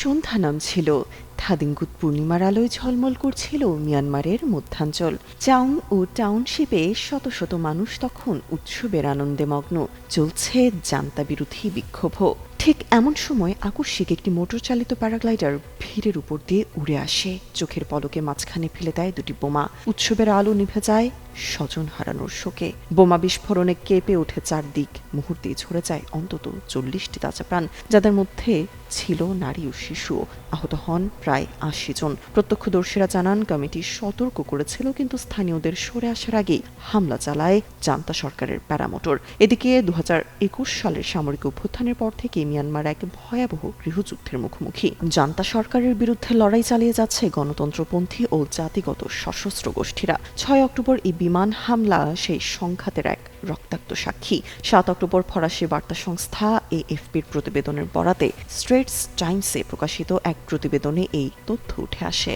সন্ধ্যা নামছিল। থাদিঙ্গুত পূর্ণিমার আলোয় ঝলমল করছিল মিয়ানমারের মধ্যাঞ্চল। চাউং ও টাউনশিপে শত শত মানুষ তখন উৎসবের আনন্দে মগ্ন। চলছে জান্তা বিরোধী বিক্ষোভ। ঠিক এমন সময় আকস্মিক একটি মোটর চালিত প্যারাগ্লাইডার ভিড়ের উপর দিয়ে উড়ে আসে। চোখের পলকে মাঝখানে ফেলে দেয় দুটি বোমা। উৎসবের আলো নিভে যায় স্বজন হারানোর শোকে বোমা বিস্ফোরণে কেঁপে ওঠে চারদিক। মুহূর্তেই ঝরে যায় অন্তত চল্লিশটি তাজা প্রাণ, যাদের মধ্যে ছিল নারী ও শিশু। আহত হন প্রায় আশি জন। প্রত্যক্ষদর্শীরা জানান, কমিটি সতর্ক করেছিল, কিন্তু স্থানীয়দের সরে আসার আগেই হামলা চালায় জান্তা সরকারের প্যারামোটর। এদিকে দু হাজার একুশ সালের সামরিক অভ্যুত্থানের পর থেকে মিয়ানমার এক ভয়াবহ গৃহযুদ্ধের মুখোমুখি। জান্তা সরকারের বিরুদ্ধে লড়াই চালিয়ে যাচ্ছে গণতন্ত্রপন্থী ও জাতিগত সশস্ত্র গোষ্ঠীরা। ছয় অক্টোবর এই বিমান হামলা, সেই সংঘাতের এক রক্তাক্ত সাক্ষী। সাত অক্টোবর ফরাসি বার্তা সংস্থা এএফপির প্রতিবেদনের বরাতে স্ট্রেটস টাইমসে প্রকাশিত এক প্রতিবেদনে এই তথ্য উঠে আসে।